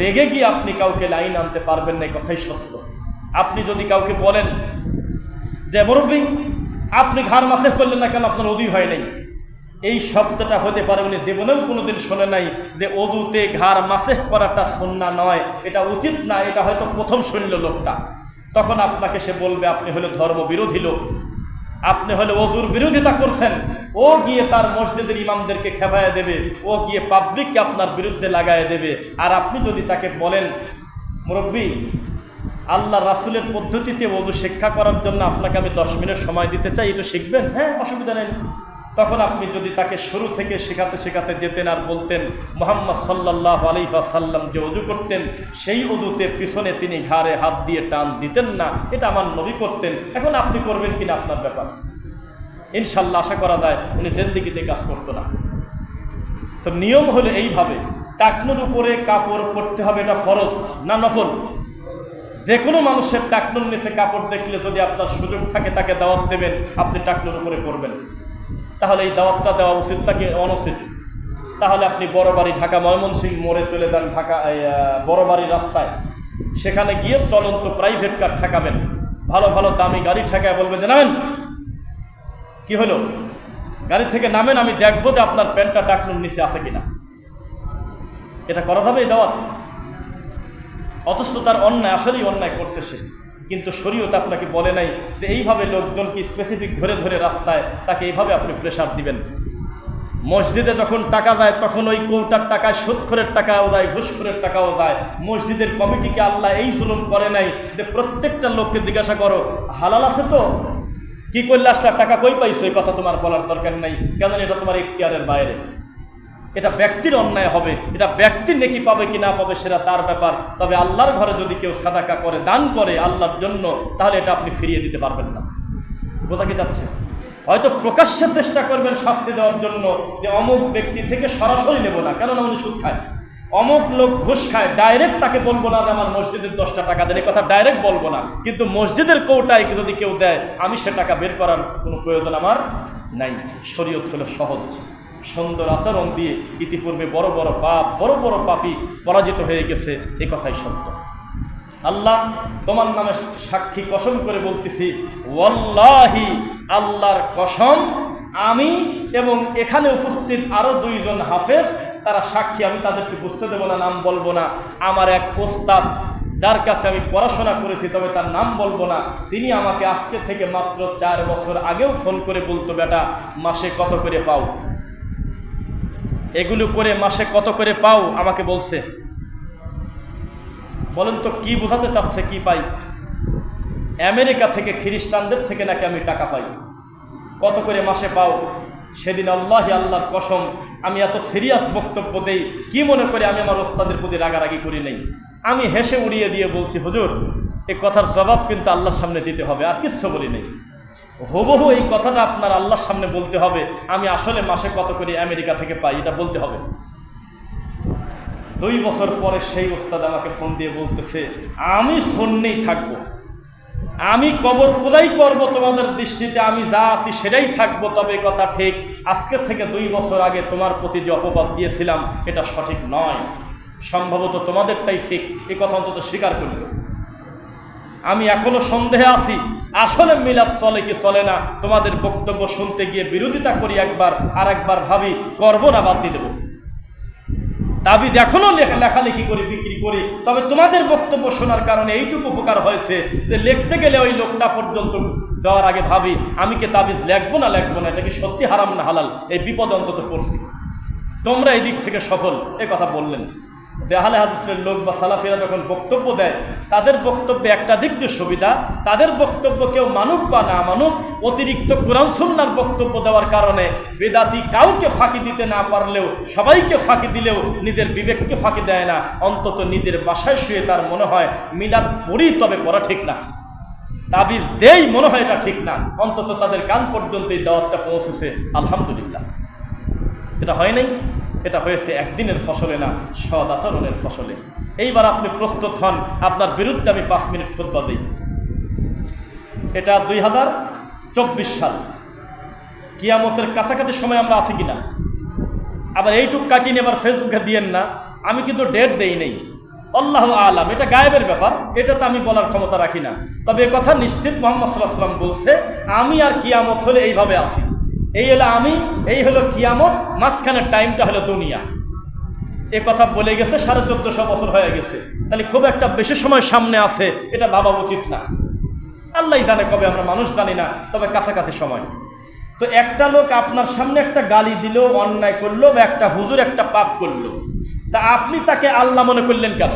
রেগে গিয়ে আপনি কাউকে লাইন আনতে পারবেন না কথাই সত্য। আপনি যদি কাউকে বলেন যে, মুরব্বী, আপনি ঘাড় মাসে করলেন না কেন? আপনার অদুই হয় নাই। এই শব্দটা হতে পারে উনি জীবনেও কোনোদিন শোনে নাই যে, অদুতে ঘাড় মাসেহ করাটা সন্না নয়, এটা উচিত না, এটা হয়তো প্রথম শুনল লোকটা। তখন আপনাকে সে বলবে, আপনি হলো ধর্ম বিরোধী লোক। আপনি হলে অজুর বিরোধিতা করছেন। ও গিয়ে তার মসজিদের ইমামদেরকে খেপায় দেবে। ও গিয়ে পাবলিককে আপনার বিরুদ্ধে লাগায় দেবে। আর আপনি যদি তাকে বলেন, মুরব্বী, আল্লাহ রাসুলের পদ্ধতিতে অজু শিক্ষা করার জন্য আপনাকে আমি দশ মিনিট সময় দিতে চাই, এটা শিখবেন? হ্যাঁ অসুবিধা নেই। তখন আপনি যদি তাকে শুরু থেকে শেখাতে শেখাতে যেতেন আর বলতেন, মোহাম্মদ সাল্লাহ আলিহাসাল্লাম যে অজু করতেন, সেই অজুতে পিছনে তিনি ঘাড়ে হাত দিয়ে টান দিতেন না। এটা আমার নবী করতেন। এখন আপনি করবেন কিনা আপনার ব্যাপার? ইনশাল্লাহ আশা করা যায় উনি জেন্দিগিতে কাজ করতো না। তো নিয়ম হলো এইভাবে, টাকনুর উপরে কাপড় পরতে হবে, এটা ফরজ না নফল? যে কোনো মানুষের টাকনুর নিচে কাপড় দেখলে যদি আপনার সুযোগ থাকে তাকে দাওয়াত দেবেন, আপনি টাকনুর উপরে করবেন তাহলে এই দাওয়াতটা দেওয়া উচিত নাকি অনুচিত? তাহলে আপনি বড় বাড়ি ঢাকা ময়মনসিংহ মোড়ে চলে যান ঢাকা বড় বাড়ির রাস্তায়। সেখানে গিয়ে চলন্ত প্রাইভেট কার ঠেকাবেন। ভালো ভালো দামি গাড়ি ঠেকায় বলবেন যে, নামেন। কি হলো? গাড়ি থেকে নামেন, আমি দেখব যে আপনার প্যান্টটা টাকনুর নিচে আছে কিনা। এটা করা যাবে এই দাওয়াত? অথচ তার অন্যায়, আসলেই অন্যায় করছে সে। কিন্তু শরীয়ত আপনাকে বলে নাই যে এইভাবে লোকজনকে স্পেসিফিক ধরে ধরে রাস্তায় তাকে এইভাবে আপনি প্রেশার দিবেন। মসজিদে যখন টাকা দেয়, তখন ওই কৌটার টাকায় সুৎখরের টাকাও দেয়, ঘুষখোরের টাকাও দেয়। মসজিদের কমিটিকে আল্লাহ এই জুলুম করে নাই যে প্রত্যেকটা লোককে জিজ্ঞাসা করো, হালাল আছে তো? কি করলে আসলে? টাকা কই পাইছো? এই কথা তোমার বলার দরকার নেই। কেন এটা তোমার ইখতিয়ারের বাইরে। এটা ব্যক্তির অন্যায় হবে, এটা ব্যক্তি নেকি পাবে কি না পাবে সেটা তার ব্যাপার। তবে আল্লাহর ঘরে যদি কেউ সাদাকা করে, দান করে আল্লাহর জন্য, তাহলে এটা আপনি ফিরিয়ে দিতে পারবেন না। বোঝা কি যাচ্ছে? হয়তো প্রকাশ্যে চেষ্টা করবেন শাস্তি দেওয়ার জন্য যে অমুক ব্যক্তি থেকে সরাসরি নেব না। কেননা উনি সুদ খায়। অমুক লোক ঘুষ খায় ডাইরেক্ট তাকে বলব না আমার মসজিদের দশটা টাকা দেন কথা ডাইরেক্ট বলব না। কিন্তু মসজিদের কৌটায় যদি কেউ দেয়, আমি সে টাকা বের করার কোনো প্রয়োজন আমার নাই। শরীয়ত হলো সহজ। সুন্দর আচরণ দিয়ে ইতিপূর্বে বড় বড় পাপ, বড় বড় পাপি পরাজিত হয়ে গেছে, এ কথাই সত্য। আল্লাহ তোমার নামে সাক্ষী কসম করে বলতেছি, ওয়াল্লাহি, আল্লাহর কসম, আমি এবং এখানে উপস্থিত আরও দুইজন হাফেজ, তারা সাক্ষী, আমি তাদেরকে বুঝতে দেবো না, নাম বলব না। আমার এক ওস্তাদ, যার কাছে আমি পড়াশোনা করেছি, তবে তার নাম বলব না। তিনি আমাকে আজকে থেকে মাত্র চার বছর আগেও ফোন করে বলতো, বেটা, মাসে কত করে পাও? এগুলো করে মাসে কত করে পাও আমাকে বলছে। বলেন তো, কি বোঝাতে চাচ্ছে, কি পাই? আমেরিকা থেকে, খ্রিস্টানদের থেকে নাকি আমি টাকা পাই? কত করে মাসে পাও? সেদিন আল্লাহ আল্লাহর কসম, আমি এত সিরিয়াস বক্তব্য দেই, কি মনে করে আমি আমার ওস্তাদের প্রতি রাগারাগি করি নেই? আমি হেসে উড়িয়ে দিয়ে বলছি, হুজুর এই কথার জবাব কিন্তু আল্লাহর সামনে দিতে হবে, আর কিচ্ছু বলি নেই। হুবহু এই কথাটা আপনার আল্লাহর সামনে বলতে হবে। আমি আসলে মাসে কত করে আমেরিকা থেকে পাই, এটা বলতে হবে। দুই বছর পরে সেই ওস্তাদ আমাকে ফোন দিয়ে বলতেছে, আমি শূন্যেই থাকব। আমি কবর কোদাই করব তোমাদের দৃষ্টিতে, আমি যা আছি সেটাই থাকব। তবে কথা ঠিক, আজকে থেকে দুই বছর আগে তোমার প্রতি যে অপবাদ দিয়েছিলাম, এটা সঠিক নয়। সম্ভবত তোমাদেরটাই ঠিক, এ কথা অন্তত স্বীকার করল। আমি এখনও সন্দেহে আছি। আসলে মিলাপ চলে কি চলে না, তোমাদের বক্তব্য শুনতে গিয়ে বিরোধিতা করি একবার আর একবার ভাবি, করব না বাদ দিয়ে দেবো। তাবিজ এখনও লেখা লেখালেখি করে, বিক্রি করি। তবে তোমাদের বক্তব্য শোনার কারণে এইটুকু উপকার হয়েছে যে লিখতে গেলে ওই লোকটা পর্যন্ত যাওয়ার আগে ভাবি, আমি কি তাবিজ লেখবো না লেখবো না, এটা কি সত্যি হারাম না হালাল? এই বিপদ অন্তত পড়ছি। তোমরা এই দিক থেকে সফল, এ কথা বললেন। যে আহলে হাদিসের লোক বা সালাফিরা যখন বক্তব্য দেয়, তাদের বক্তব্যে একটা দিক দিয়ে সুবিধা, তাদের বক্তব্য কেউ মানুক বা না মানুক, অতিরিক্ত কোরআন সুন্নার বক্তব্য দেওয়ার কারণে বেদাতি কাউকে ফাঁকি দিতে না পারলেও, সবাইকে ফাঁকি দিলেও নিজের বিবেককে ফাঁকি দেয় না। অন্তত নিজের বাসায় শুয়ে তার মনে হয়, মিলাদ পড়ি তবে পড়া ঠিক না। তাবিজ দেই মনে হয় এটা ঠিক না। অন্তত তাদের কান পর্যন্ত এই দাওয়াতটা পৌঁছেছে। আলহামদুলিল্লাহ। এটা হয় নাই? এটা হয়েছে একদিনের ফসলে না সদ আচরণের ফসলে। এইবার আপনি প্রস্তুত হন, আপনার বিরুদ্ধে আমি পাঁচ মিনিট খুদ্া দিই। এটা দুই হাজার চব্বিশ সাল। কিয়ামতের কাছাকাছি সময় আমরা আছি কিনা? আবার এইটুক কাটিয়ে আবার ফেসবুকে দিয়েন না, আমি কিন্তু ডেট দেই নেই। আল্লাহ আলাম, এটা গায়েবের ব্যাপার, এটা তো আমি বলার ক্ষমতা রাখি না। তবে কথা নিশ্চিত মোহাম্মদ সাল্লাহ সাল্লাম বলছে, আমি আর কিয়ামত হলে এইভাবে আসি এই হলো আমি, এই হলো কিয়ামত, মাঝখানের টাইমটা হলো দুনিয়া। এ কথা বলে গেছে, সাড়ে চোদ্দশো বছর হয়ে গেছে। তাহলে খুব একটা বেশি সময় সামনে আছে, এটা ভাবা উচিত না। আল্লাহ জানে কবে আমরা মানুষ জানি না, তবে কাছাকাছি সময়। তো একটা লোক আপনার সামনে একটা গালি দিল, অন্যায় করল, বা একটা হুজুর, একটা পাপ করল। তা আপনি তাকে আল্লাহ মনে করলেন কেন?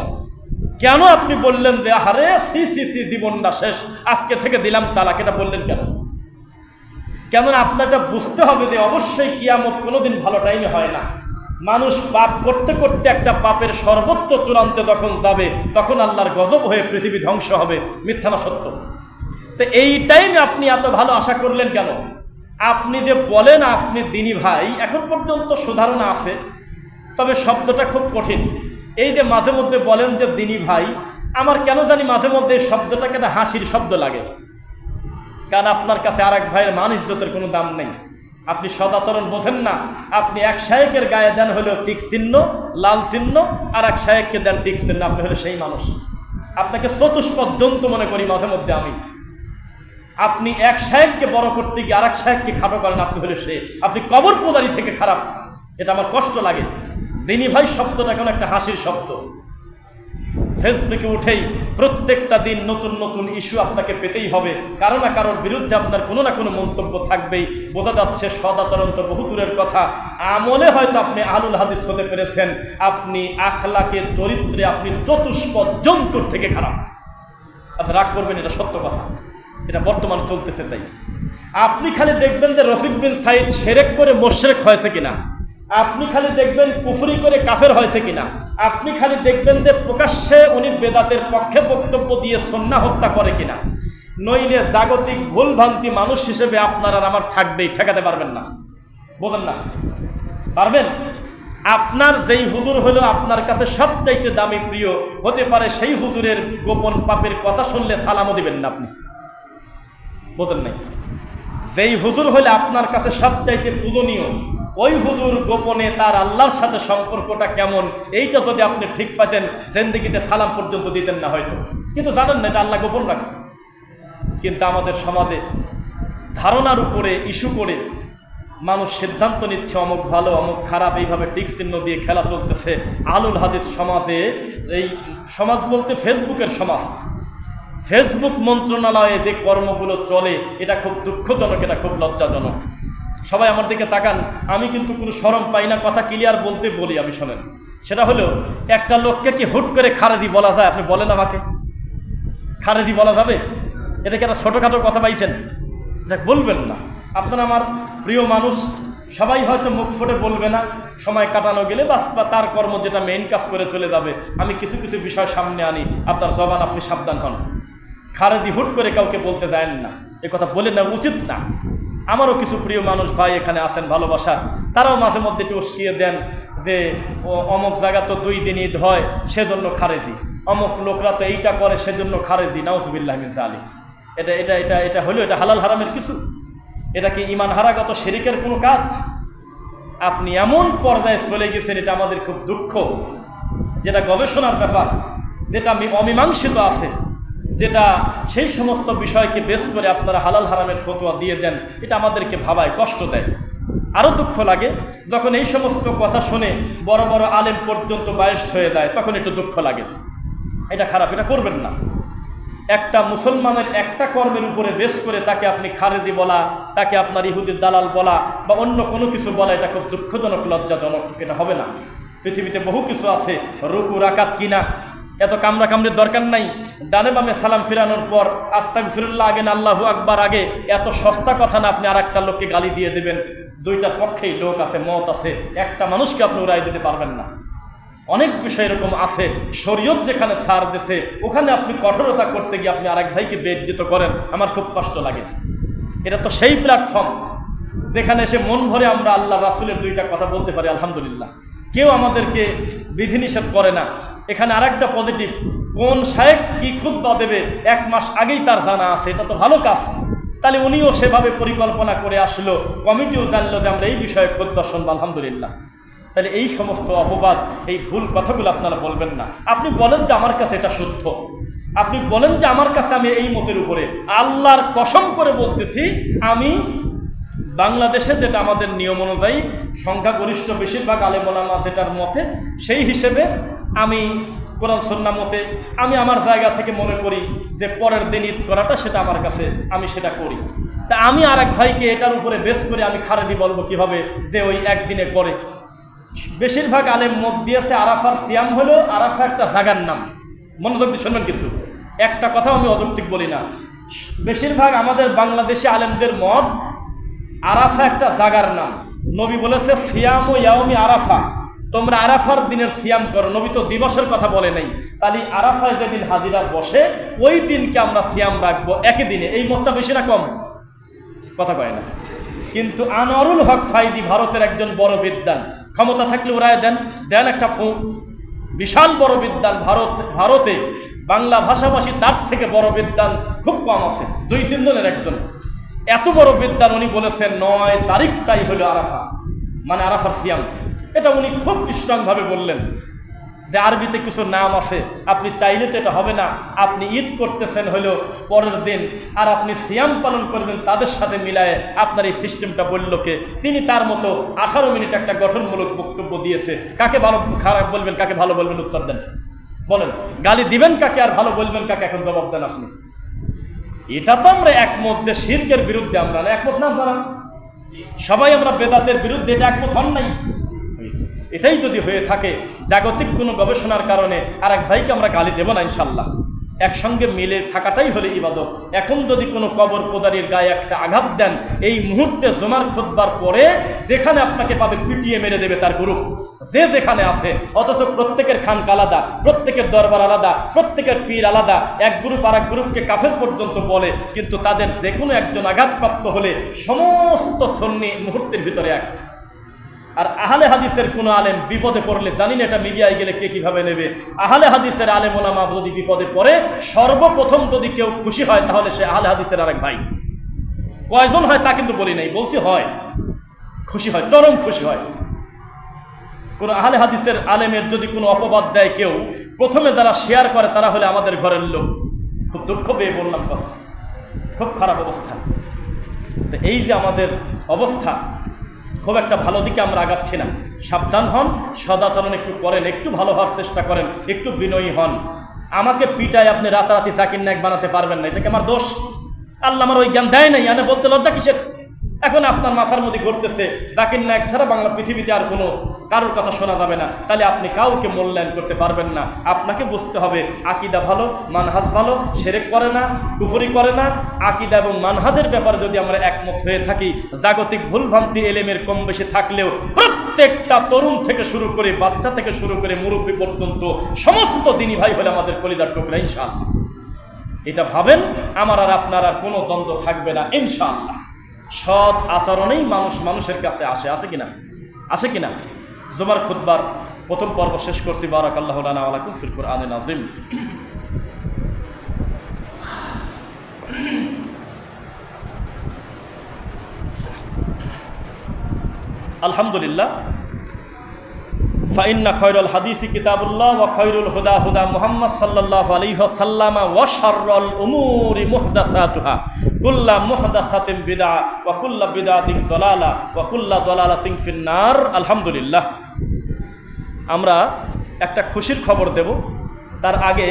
কেন আপনি বললেন যে আরে সি সি সি, জীবনটা শেষ, আজকে থেকে দিলাম তালাক, এটা বললেন কেন? কেননা আপনারটা বুঝতে হবে যে অবশ্যই কিয়ামত কোনোদিন ভালো টাইমে হয় না। মানুষ পাপ করতে করতে একটা পাপের সর্বোচ্চ চূড়ান্তে যখন যাবে, তখন আল্লাহর গজব হয়ে পৃথিবী ধ্বংস হবে। মিথ্যা না সত্য। তো এই টাইমে আপনি এত ভালো আশা করলেন কেন? আপনি যে বলেন আপনি দিনী ভাই, এখন পর্যন্ত সুধারণা আছে, তবে শব্দটা খুব কঠিন। এই যে মাঝে মধ্যে বলেন যে দিনী ভাই, আমার কেন জানি মাঝে মধ্যে শব্দটাকে একটা হাসির শব্দ লাগে। কারণ আপনার কাছে আর এক ভাইয়ের মান ইজ্জতের কোনো দাম নেই। আপনি সদাচরণ বোঝেন না। আপনি এক শায়েকের গায়ে দেন হলেও টিক চিহ্ন, লাল চিহ্ন, আর এক শায়েককে দেন টিক চিহ্ন, আপনি হলে সেই মানুষ। আপনাকে চতুষ্পদ জন্তু মনে করি মাঝে মধ্যে আমি। আপনি এক শায়েককে বড় করতে গিয়ে আর এক শায়েককে খাটো করেন, আপনি হলে সে। আপনি কবর পোদারি থেকে খারাপ। এটা আমার কষ্ট লাগে। দিনী ভাই শব্দটা এখন একটা হাসির শব্দ। ফেসবুকে উঠেই প্রত্যেকটা দিন নতুন নতুন ইস্যু আপনাকে পেতেই হবে। কারও না কারোর বিরুদ্ধে আপনার কোনো না কোনো মন্তব্য থাকবেই। বোঝা যাচ্ছে সদাচরণ তো বহু দূরের কথা। আমলে হয়তো আপনি আলুল হাদিস হতে পেরেছেন। আপনি আখলাকে চরিত্রে আপনি চতুষ্পদ জন্তুর থেকে খারাপ। আপনি রাগ করবেন, এটা সত্য কথা। এটা বর্তমান চলতেছে তাই। আপনি খালি দেখবেন যে রফিক বিন সাইদ সেরেক করে মোশেরেক হয়েছে কিনা। আপনি খালি দেখবেন কুফরি করে কাফের হয়েছে কিনা। আপনি খালি দেখবেন যে প্রকাশ্যে উনি বেদাতের পক্ষে বক্তব্য দিয়ে সন্না হত্যা করে কিনা। নইলে জাগতিক ভুলভ্রান্তি মানুষ হিসেবে আপনার আর আমার থাকবেই, ঠেকাতে পারবেন না। বোঝেন না? পারবেন? আপনার যেই হুজুর হলো আপনার কাছে সবচাইতে দামি প্রিয়, হতে পারে সেই হুজুরের গোপন পাপের কথা শুনলে সালামও দিবেন না আপনি। বোঝেন নাই? যেই হুজুর হলে আপনার কাছে সবচাইতে পূজনীয় ওই হুজুর গোপনে তার আল্লাহর সাথে সম্পর্কটা কেমন? এইটা যদি আপনি ঠিক পাতেন, জেন্দিগিতে সালাম পর্যন্ত দিতেন না হয়তো। কিন্তু জানেন না, এটা আল্লাহ গোপন রাখছে। কিন্তু আমাদের সমাজে ধারণার উপরে ইস্যু করে মানুষ সিদ্ধান্ত নিচ্ছে, অমুক ভালো, অমুক খারাপ, এইভাবে টিক চিহ্ন দিয়ে খেলা চলতেছে। আলুল হাদিস সমাজে এই সমাজ বলতে ফেসবুকের সমাজ। ফেসবুক মন্ত্রণালয়ে যে কর্মগুলো চলে, এটা খুব দুঃখজনক, এটা খুব লজ্জাজনক। সবাই আমার দিকে তাকান। আমি কিন্তু কোনো সরম পাই না। কথা ক্লিয়ার বলতে বলি আমি, শোনেন। সেটা হলো, একটা লোককে কি হুট করে খারেদি বলা যায়? আপনি বলেন আমাকে। খারেদি বলা যাবে? এটা কি একটা ছোটোখাটো কথা পাইছেন? এটা বলবেন না। আপনার আমার প্রিয় মানুষ, সবাই হয়তো মুখ ফুটে বলবে না। সময় কাটানো গেলে বাস, বা তার কর্ম যেটা মেইন কাজ করে চলে যাবে। আমি কিছু কিছু বিষয় সামনে আনি। আপনার জবান আপনি সাবধান হন। খারেদি হুট করে কাউকে বলতে যায়েন না। এ কথা বলে না উচিত না। আমারও কিছু প্রিয় মানুষ ভাই এখানে আসেন ভালোবাসা তারাও মাঝে মধ্যে একটু উস্কিয়ে দেন যে অমুক জায়গা তো দুই দিন ঈদ হয়, সেজন্য খারেজি। অমুক লোকরা তো এইটা করে, সেজন্য খারেজি। নাউজবিল্লাহ মির্জা আলী এটা এটা এটা এটা হলো এটা হালাল হারামের কিছু। এটা কি ইমান হারাগত শেরিকের কোনো কাজ? আপনি এমন পর্যায়ে চলে গেছেন, এটা আমাদের খুব দুঃখ। যেটা গবেষণার ব্যাপার, যেটা অমীমাংসিত আছে। যেটা সেই সমস্ত বিষয়কে বেশ করে আপনারা হালাল হারামের ফতোয়া দিয়ে দেন, এটা আমাদেরকে ভাবায়, কষ্ট দেয়। আরও দুঃখ লাগে, যখন এই সমস্ত কথা শুনে বড় বড় আলেম পর্যন্ত বায়স্ট হয়ে যায়, তখন একটু দুঃখ লাগে। এটা খারাপ, এটা করবেন না। একটা মুসলমানের একটা কর্মের উপরে বেশ করে তাকে আপনি খারেদি বলা, তাকে আপনার ইহুদির দালাল বলা, বা অন্য কোনো কিছু বলা, এটা খুব দুঃখজনক, লজ্জাজনক, এটা হবে না। পৃথিবীতে বহু কিছু আছে, রুকু, রাকাত কিনা এত কামড়া কামড়ির দরকার নাই। ডানে বামে সালাম ফিরানোর পর আস্তাক ফিরুল্লাহ আগে না, আল্লাহু আকবার আগে। এত সস্তা কথা না আপনি আর একটা লোককে গালি দিয়ে দেবেন। দুইটার পক্ষেই লোক আছে, মত আছে। একটা মানুষকে আপনি উড়াই দিতে পারবেন না। অনেক বিষয় এরকম আছে। শরীয়ত যেখানে সার দেশে ওখানে আপনি কঠোরতা করতে গিয়ে আপনি আরেক ভাইকে বেজ্জিত করেন। আমার খুব কষ্ট লাগে। এটা তো সেই প্ল্যাটফর্ম যেখানে এসে মন ভরে আমরা আল্লাহ রাসুলের দুইটা কথা বলতে পারি, আলহামদুলিল্লাহ। কেউ আমাদেরকে বিধিনিষেধ করে না। এখানে আরেকটা পজিটিভ কোন সাহেব কি খুদ্া দেবে? এক মাস আগেই তার জানা আছে, এটা তো ভালো কাজ। তাহলে উনিও সেভাবে পরিকল্পনা করে আসলো, কমিটিও জানলো যে আমরা এই বিষয়ে খুদ্া শুনব, আলহামদুলিল্লাহ। তাহলে এই সমস্ত অপবাদ, এই ভুল কথাগুলো আপনারা বলবেন না। আপনি বলেন যে আমার কাছে এটা শুদ্ধ। আপনি বলেন যে আমার কাছে আমি এই মতের উপরে। আল্লাহর কসম করে বলতেছি, আমি বাংলাদেশে যেটা আমাদের নিয়ম অনুযায়ী সংখ্যাগরিষ্ঠ বেশিরভাগ আলেমোলামা যেটার মতে, সেই হিসেবে আমি কোরআন সন্না মতে, আমি আমার জায়গা থেকে মনে করি যে পরের দিন ঈদ করাটা সেটা আমার কাছে, আমি সেটা করি। তা আমি আর এক ভাইকে এটার উপরে বেশ করে আমি খারেদি বলব কীভাবে যে ওই একদিনে করে। বেশিরভাগ আলেম মত দিয়েছে আরাফার সিয়াম হলো আরাফা একটা জাগার নাম। মনোযোগ দিয়ে শুনবেন কিন্তু। একটা কথাও আমি অযৌক্তিক বলি না। বেশিরভাগ আমাদের বাংলাদেশি আলেমদের মত আরাফা একটা জাগার নাম। নবী বলেছে, সিয়াম ও ইয়াওমি আরাফা। তোমরা আরাফার দিনের সিয়াম করো। নবী তো দিবসের কথা বলে নাই। তাহলে আরাফায় যেদিন হাজিরা বসে, ওই দিনকে আমরা সিয়াম রাখব একই দিনে। এই মতটা বেশি না কম। কথা কয় না। কিন্তু আনোয়ারুল হক ফাইজি ভারতের একজন বড় বিদ্যান ক্ষমতা থাকলে ওরাই দেন। দেন একটা ফোন বিশাল বড় বিদ্যান ভারত, ভারতে। বাংলা ভাষাভাষী তার থেকে বড় বিদ্যান খুব কম আছে। দুই, তিন জনের একজন। এত বড় বিদ্যান উনি বলেছেন, নয় তারিখটাই হলো আরাফা। মানে আরাফার সিয়াম। এটা উনি খুব স্ট্রংভাবে বললেন যে, আরবিতে কিছু নাম আছে, আপনি চাইলে তো এটা হবে না। আপনি ঈদ করতেছেন হলো পরের দিন, আর আপনি সিয়াম পালন করবেন তাদের সাথে মিলায়ে আপনার এই সিস্টেমটা বলল কে? তিনি তার মতো আঠারো মিনিট একটা গঠনমূলক বক্তব্য দিয়েছে। কাকে ভালো, খারাপ বলবেন, কাকে ভালো বলবেন উত্তর দেন। বলেন, গালি দিবেন কাকে, আর ভালো বলবেন কাকে? এখন জবাব দেন আপনি। এটা তো আমরা একমত যে শির্কের বিরুদ্ধে আমরা একমত না আপনারা? সবাই আমরা বেদাতের বিরুদ্ধে এটা একমত হন নাই? এটাই যদি হয়ে থাকে, জাগতিক কোনো গবেষণার কারণে আর এক ভাইকে আমরা গালি দেব না ইনশাল্লাহ। একসঙ্গে মিলে থাকাটাই হলে ইবাদত। এখন যদি কোনো কবর পদারির গায়ে একটা আঘাত দেন, এই মুহূর্তে জমার খোদবার পরে যেখানে আপনাকে পাবে পিটিয়ে মেরে দেবে তার গ্রুপ। যে যেখানে আছে, অথচ প্রত্যেকের খানক আলাদা, প্রত্যেকের দরবার আলাদা, প্রত্যেকের পীর আলাদা, এক গ্রুপ আর এক গ্রুপকে কাফের পর্যন্ত বলে, কিন্তু তাদের যে কোনো একজন আঘাতপ্রাপ্ত হলে সমস্ত সন্নি মুহূর্তের ভিতরে এক। আর আহলে হাদিসের কোনো আলেম বিপদে পড়লে জানি না এটা মিডিয়ায় গেলে কে কীভাবে নেবে? আহলে হাদিসের আলেম ওলামা যদি বিপদে পড়ে, সর্বপ্রথম যদি কেউ খুশি হয়, তাহলে সে আহলে হাদিসের আরেক ভাই। কয়জন হয় তা কিন্তু বলি নাই, বলছি হয়। খুশি হয়, চরম খুশি হয়। কোনো আহলে হাদিসের আলেমের যদি কোনো অপবাদ দেয় কেউ, প্রথমে যারা শেয়ার করে তারা হলে আমাদের ঘরের লোক। খুব দুঃখ পেয়ে বললাম কথা। খুব খারাপ অবস্থা। তো এই যে আমাদের অবস্থা খুব একটা ভালো দিকে আমরা আগাচ্ছি না। সাবধান হন, সদাচরণ একটু করেন, একটু ভালো হওয়ার চেষ্টা করেন, একটু বিনয়ী হন। আমাকে পিটায় আপনি রাতারাতি সাকিন নায়ক বানাতে পারবেন না এটা কি আমার দোষ। আল্লাহ আমার ওই জ্ঞান দেয় নাই আমি বলতে লজ্জা কিসের? এখন আপনার মাথার মধ্যে ঘটতেছে, জাকির নায়ক ছাড়া বাংলা পৃথিবীতে আর কোনো কারোর কথা শোনা যাবে না। তাহলে আপনি কাউকে মূল্যায়ন করতে পারবেন না। আপনাকে বুঝতে হবে, আকিদা ভালো, মানহাজ ভালো, সেরেক করে না, কুফরি করে না। আকিদা এবং মানহাজের ব্যাপারে যদি আমরা একমত হয়ে থাকি, জাগতিক ভুলভ্রান্তি এলেমের কম বেশি থাকলেও প্রত্যেকটা তরুণ থেকে শুরু করে, বাচ্চা থেকে শুরু করে মুরব্বী পর্যন্ত সমস্ত দিনই ভাই হলে আমাদের কলিদার টুকরা, ইনশাআল্লাহ। এটা ভাবেন, আমার আর আপনার আর কোনো দ্বন্দ্ব থাকবে না, ইনশাআল্লাহ। সৎ আচরণেই মানুষ মানুষের কাছে আসে। আসে কিনা? আসে কিনা? জুমার খুদ্বার প্রথম পর্ব শেষ করছি। বারাক আল্লাহ ফিরফুর আনে নাজিম আলহামদুলিল্লাহ ফাইন্না খৈরুল হাদিসি কিতাবুল্লাহ ওয়া খৈরুল হুদা হুদা মুহাম্মদ সাল্লাল্লাহু আলাইহি ওয়াসাল্লাম ওয়া শাররুল উমুরি মুহদাসাতুহা। কুল্লা মুহদাসাতিন বিদআ ওয়া কুল্লা বিদআতিন দালালা ওয়া কুল্লা দালালাতিন ফিন্নার। আলহামদুলিল্লাহ। আমরা একটা খুশির খবর দেব। তার আগে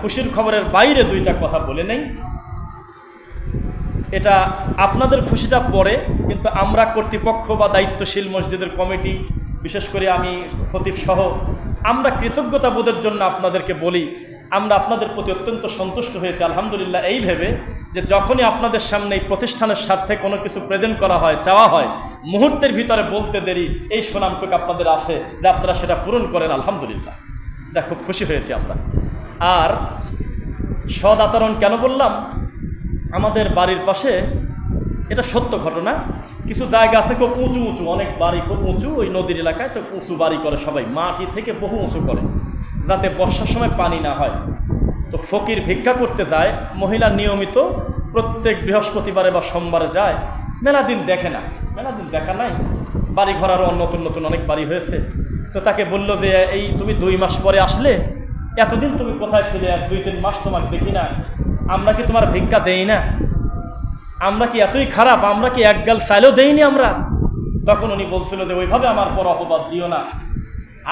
খুশির খবরের বাইরে দুইটা কথা বলে নেই। এটা আপনাদের খুশিটা পরে, কিন্তু আমরা কর্তৃপক্ষ বা দায়িত্বশীল মসজিদের কমিটি বিশেষ করে আমি খতিব সহ, আমরা কৃতজ্ঞতা বোধের জন্য আপনাদেরকে বলি, আমরা আপনাদের প্রতি অত্যন্ত সন্তুষ্ট হয়েছি, আলহামদুলিল্লাহ, এই ভেবে যে যখনই আপনাদের সামনে এই প্রতিষ্ঠানের স্বার্থে কোনো কিছু প্রেজেন্ট করা হয়, চাওয়া হয়, মুহূর্তের ভিতরে বলতে দেরি, এই সুনামটুকু আপনাদের আছে যে আপনারা সেটা পূরণ করেন, আলহামদুলিল্লাহ। এটা খুব খুশি হয়েছি আমরা। আর সদ আচরণ কেন বললাম? আমাদের বাড়ির পাশে এটা সত্য ঘটনা। কিছু জায়গা আছে খুব উঁচু উঁচু, অনেক বাড়ি খুব উঁচু, ওই নদীর এলাকায় তো উঁচু বাড়ি করে সবাই, মাটি থেকে বহু উঁচু করে, যাতে বর্ষার সময় পানি না হয়। তো ফকির ভিক্ষা করতে যায়, মহিলা নিয়মিত প্রত্যেক বৃহস্পতিবারে বা সোমবারে যায়, মেলা দিন দেখে না, মেলা দিন দেখা নাই। বাড়ি ঘর আরও নতুন নতুন অনেক বাড়ি হয়েছে। তো তাকে বলল যে, এই তুমি দুই মাস পরে আসলে, এতদিন তুমি কোথায় ছিলে, আর দুই তিন মাস তোমাকে দেখি না। আমরা কি তোমার ভিক্ষা দেই না? আমরা কি এতই খারাপ? আমরা কি এক গাল চাইলেও দেইনি আমরা? তখন উনি বলছিল যে, ওইভাবে আমার পর অপবাদ দিও না।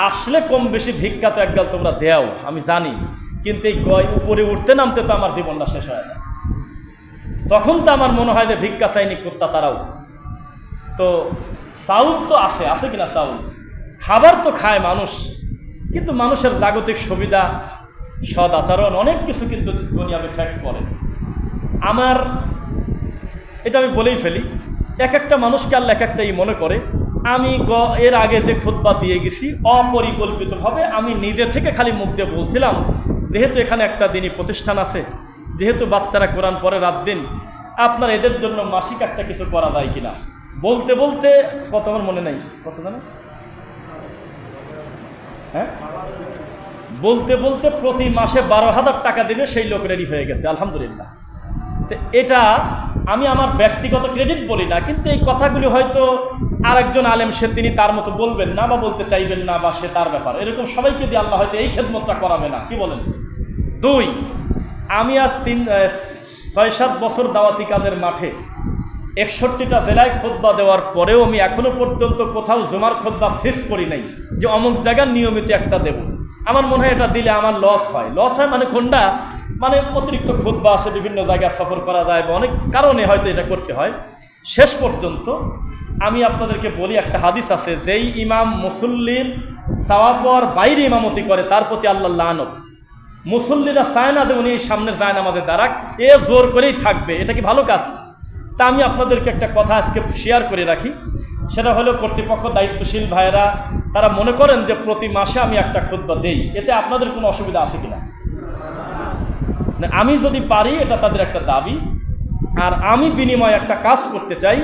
আসলে কম বেশি ভিক্ষা তো একগাল তোমরা দেও, আমি জানি। কিন্তু এই গয় উপরে উঠতে নামতে তো আমার জীবনটা শেষ হয় না। তখন তো আমার মনে হয় যে, ভিক্ষা চাইনি কুত্তা তারাও। তো চাউল তো আছে আছে কিনা চাউল? খাবার তো খায় মানুষ। কিন্তু মানুষের জাগতিক সুবিধা সদ আচরণ অনেক কিছু কিন্তু দুনিয়া ফ্যাক্ট করে। আমার এটা আমি বলেই ফেলি, এক একটা মানুষকে আল্লাহ এক একটাই মনে করে, আমি গ, এর আগে যে খুতবা দিয়ে গেছি, অপরিকল্পিতভাবে আমি নিজে থেকে খালি মুখ দিয়ে বলছিলাম, যেহেতু এখানে একটা দিনই প্রতিষ্ঠান আছে, যেহেতু বাচ্চারা কোরআন পরে রাত দিন, আপনার এদের জন্য মাসিক একটা কিছু করা যায় কিনা? বলতে বলতে কত আমার মনে নেই, কত জানো? হ্যাঁ? বলতে বলতে প্রতি মাসে বারো হাজার টাকা দিলে সেই লোক রেডি হয়ে গেছে, আলহামদুলিল্লাহ। তো এটা আমি আমার ব্যক্তিগত ক্রেডিট বলি না, কিন্তু এই কথাগুলি হয়তো আরেকজন আলেম সে তিনি তার মতো বলবেন না বা বলতে চাইবেন না বা সে তার ব্যাপার। এরকম সবাইকে দিয়ে আল্লাহ হয়তো এই খেদমতটা করাবে না। কি বলেন? দুই, আমি আজ তিন ছয়, সাত বছর দাওয়াতি কাজের মাঠে একষট্টিটা জেলায় খোদবা দেওয়ার পরেও আমি এখনও পর্যন্ত কোথাও জমার খোদবা ফেস করি নাই, যে অমুক জায়গার নিয়মিত একটা দেব। আমার মনে হয় এটা দিলে আমার লস হয়। লস হয় মানে কোনটা? মানে অতিরিক্ত খোদবা আসে, বিভিন্ন জায়গায় সফর করা যায় বা অনেক কারণে হয়তো এটা করতে হয়। শেষ পর্যন্ত আমি আপনাদেরকে বলি, একটা হাদিস আছে, যেই ইমাম মুসল্লির সাওয়াপর বাইরে ইমামতি করে, তার প্রতি আল্লাহ লানত। মুসল্লিরা চায় না যে উনি সামনে যায় না আমাদের দ্বারা এ জোর করেই থাকবে। এটা কি ভালো কাজ? তা আমি আপনাদেরকে একটা কথা আজকে শেয়ার করে রাখি। সেটা হলো, কর্তৃপক্ষ দায়িত্বশীল ভাইয়েরা, তারা মনে করেন যে প্রতি মাসে আমি একটা খুদ্া দেই। এতে আপনাদের কোনো অসুবিধা আছে কিনা? আমি যদি পারি, এটা তাদের একটা দাবি। আর আমি বিনিময়ে একটা কাজ করতে চাই,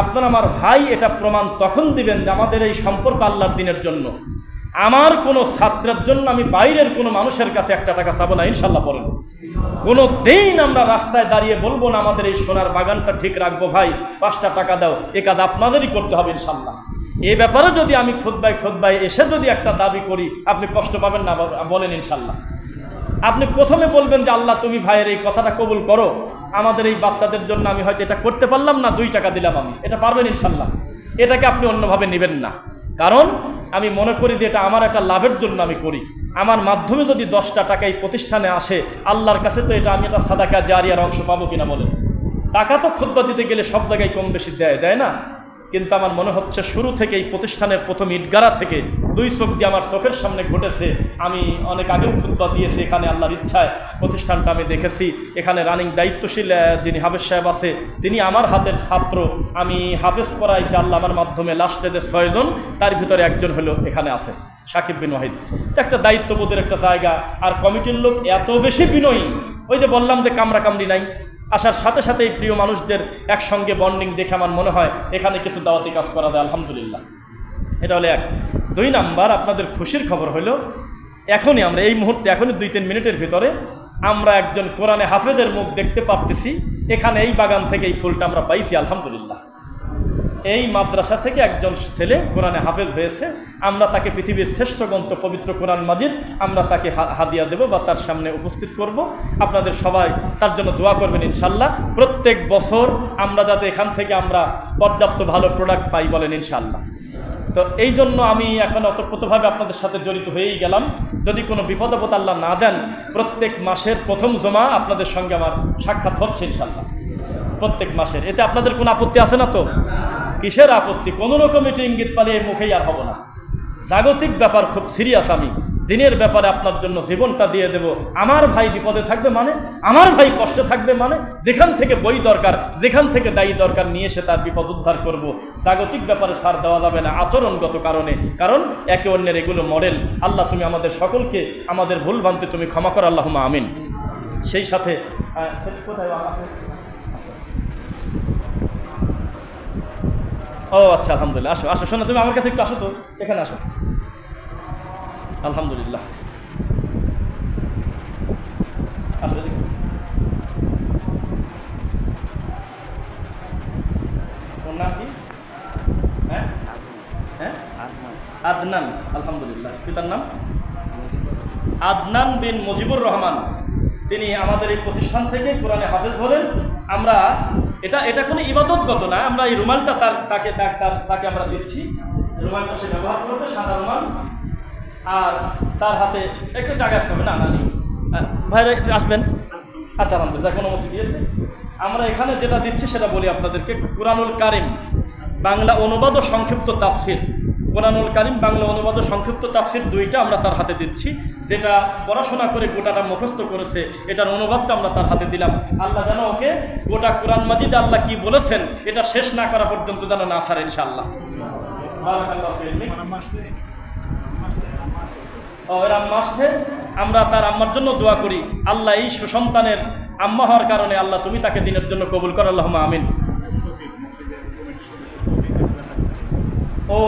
আপনারা আমার ভাই এটা প্রমাণ তখন দিবেন যে আমাদের এই সম্পর্ক আল্লাহর দিনের জন্য। আমার কোনো ছাত্রের জন্য আমি বাইরের কোনো মানুষের কাছে একটা টাকা চাবো না, ইনশাল্লাহ পড়েন। কোনো দিন আমরা রাস্তায় দাঁড়িয়ে বলব না, আমাদের এই সোনার বাগানটা ঠিক রাখব, ভাই, পাঁচটা টাকা দাও, এ কাজ আপনাদেরই করতে হবে, ইনশাল্লাহ। এ ব্যাপারে যদি আমি খোদবাই খোদবাই এসে যদি একটা দাবি করি, আপনি কষ্ট পাবেন না, বলেন, ইনশাল্লাহ। আপনি প্রথমে বলবেন যে আল্লাহ, তুমি ভাইয়ের এই কথাটা কবুল করো। আমাদের এই বাচ্চাদের জন্য আমি হয়তো এটা করতে পারলাম না, দুই টাকা দিলাম আমি। এটা পারবেন ইনশাল্লাহ এটাকে আপনি অন্যভাবে নেবেন না। কারণ আমি মনে করি যে এটা আমার একটা লাভের জন্য আমি করি। আমার মাধ্যমে যদি দশটা টাকা এই প্রতিষ্ঠানে আসে, আল্লাহর কাছে তো এটা আমি এটা সাদাকা, জারিয়ার অংশ পাবো কিনা বলেন? টাকা তো খুদ্া দিতে গেলে সব জায়গায় কম বেশি দেয় দেয় না? কিন্তু আমার মনে হচ্ছে শুরু থেকে এই প্রতিষ্ঠানের প্রথম ইটগারা থেকে দুই চোখ দিয়ে আমার চোখের সামনে ঘটেছে। আমি অনেক আগেও খুদ্া দিয়েছি, এখানে আল্লাহর ইচ্ছায় প্রতিষ্ঠানটা আমি দেখেছি। এখানে রানিং দায়িত্বশীল যিনি হাফেজ সাহেব আছে, তিনি আমার হাতের ছাত্র। আমি হাফেজ করাইছি আল্লাহ আমার মাধ্যমে লাস্টে যে ছয়জন তার ভিতরে একজন হলো এখানে আছে, সাকিব বিন ওয়াহিদ। একটা দায়িত্ববোধের একটা জায়গা, আর কমিটির লোক এত বেশি বিনয়ী। ওই যে বললাম যে কামরা কামড়ি নাই। আসার সাথে সাথে এই প্রিয় মানুষদের একসঙ্গে বন্ডিং দেখে আমার মনে হয় এখানে কিছু দাওয়াতি কাজ করা যায়, আলহামদুলিল্লাহ। এটা হলো এক। দুই নাম্বার, আপনাদের খুশির খবর হলো, এখনই আমরা এই মুহূর্তে, এখনই দুই তিন মিনিটের ভিতরে আমরা একজন কোরআনে হাফেজের মুখ দেখতে পারতেছি। এখানে এই বাগান থেকে এই ফুলটা আমরা পাইছি, আলহামদুলিল্লাহ। এই মাদ্রাসা থেকে একজন ছেলে কোরআনে হাফেজ হয়েছে, আমরা তাকে পৃথিবীর শ্রেষ্ঠ গ্রন্থ পবিত্র কোরআন মাজিদ, আমরা তাকে হাদিয়া দেব বা তার সামনে উপস্থিত করব। আপনাদের সবাই তার জন্য দোয়া করবেন ইনশাল্লাহ। প্রত্যেক বছর আমরা যাতে এখান থেকে আমরা পর্যাপ্ত ভালো প্রোডাক্ট পাই বলেন ইনশাল্লাহ। তো এই জন্য আমি এখন অতপ্রতভাবে আপনাদের সাথে জড়িত হয়েই গেলাম। যদি কোনো বিপদ আল্লাহ না দেন, প্রত্যেক মাসের প্রথম জমা আপনাদের সঙ্গে আমার সাক্ষাৎ হচ্ছে ইনশাল্লাহ। প্রত্যেক মাসের। এতে আপনাদের কোনো আপত্তি আছে না তো? কিসের আপত্তি? কোনো রকম একটু ইঙ্গিত পালিয়ে মুখেই আর হব না। জাগতিক ব্যাপার খুব সিরিয়াস আমি। দিনের ব্যাপারে আপনার জন্য জীবনটা দিয়ে দেব। আমার ভাই বিপদে থাকবে মানে? আমার ভাই কষ্টে থাকবে মানে? যেখান থেকে বই দরকার, যেখান থেকে দায়ী দরকার নিয়ে এসে তার বিপদ উদ্ধার করব। জাগতিক ব্যাপারে সার দেওয়া যাবে না আচরণগত কারণে। কারণ একে অন্যের এগুলো মডেল। আল্লাহ, তুমি আমাদের সকলকে আমাদের ভুল ভ্রান্তি তুমি ক্ষমা কর আল্লাহ আমিন। সেই সাথে কোথায় ও আচ্ছা আলহামদুলিল্লাহ। আসো আসো, শোনো, তুমি আমার কাছে একটু আসো তো। এখানে আসো। আলহামদুলিল্লাহ। কি? হ্যাঁ? হ্যাঁ? আদনান। আলহামদুলিল্লাহ। পিতার নাম? আদনান বিন মুজিবুর রহমান। তিনি আমাদের এই প্রতিষ্ঠান থেকে কোরআনে হাফেজ হলেন। আমরা এটা এটা কোনো ইবাদতগত না, আমরা এই রুমালটা তার, তাকে তাকে আমরা দিচ্ছি। রুমালটা সে ব্যবহার করবে, সাদা রুমাল। আর তার হাতে, একটু জায়গা আসতে হবে, না না, নেই। ভাইরা একটু আসবেন? আচ্ছা আলহামদুলিল্লাহ কোনো মতো দিয়েছে। আমরা এখানে যেটা দিচ্ছি, সেটা বলি আপনাদেরকে কোরআনুল কারিম, বাংলা অনুবাদ ও সংক্ষিপ্ত তাফসির। কোরআনুল কারিম বাংলা অনুবাদ সংক্ষিপ্ত তাফসির দুইটা আমরা তার হাতে দিচ্ছি। যেটা পড়াশোনা করে গোটাটা মুখস্থ করেছে, এটার অনুবাদটা আমরা তার হাতে দিলাম। আল্লাহ যেন ওকে গোটা কোরআন মাজিদ আল্লাহ কি বলেছেন, এটা শেষ না করা পর্যন্ত যেন না সারে ইনশাআল্লাহ। আসছে, আমরা তার আম্মার জন্য দোয়া করি। আল্লাহ এই সুসন্তানের আম্মা হওয়ার কারণে আল্লাহ তুমি তাকে দিনের জন্য কবুল কর আল্লাহ আমিন। ও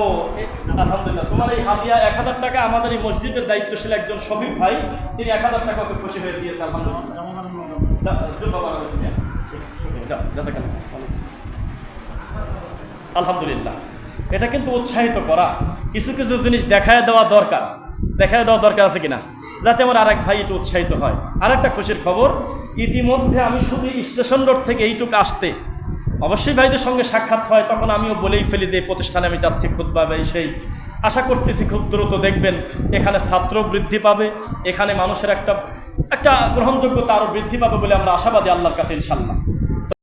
আলহামদুলিল্লাহ। তোমার এই হাদিয়া এক হাজার টাকা আমাদের এই মসজিদের দায়িত্বশীল একজন শফিক ভাই তিনি এক হাজার টাকা ওকে খুশি হয়ে দিয়েছে আলহামদুলিল্লাহ। হ্যাঁ? আলহামদুলিল্লাহ। এটা কিন্তু উৎসাহিত করা। কিছু কিছু জিনিস দেখায় দেওয়া দরকার। দেখায় দেওয়া দরকার আছে কিনা? যাতে আমার আরেক ভাই একটু উৎসাহিত হয়। আরেকটা খুশির খবর ইতিমধ্যে আমি শুধু স্টেশন রোড থেকে এইটুকু আসতে অবশ্যই ভাইদের সঙ্গে সাক্ষাৎ হয়, তখন আমিও বলেই ফেলি যে প্রতিষ্ঠানে আমি যাচ্ছি খুদ্া সেই। আশা করতেছি খুব দ্রুত দেখবেন, এখানে ছাত্র বৃদ্ধি পাবে, এখানে মানুষের একটা একটা গ্রহণযোগ্যতা আরও বৃদ্ধি পাবে বলে আমরা আশাবাদী আল্লাহর কাছে ইনশাল্লাহ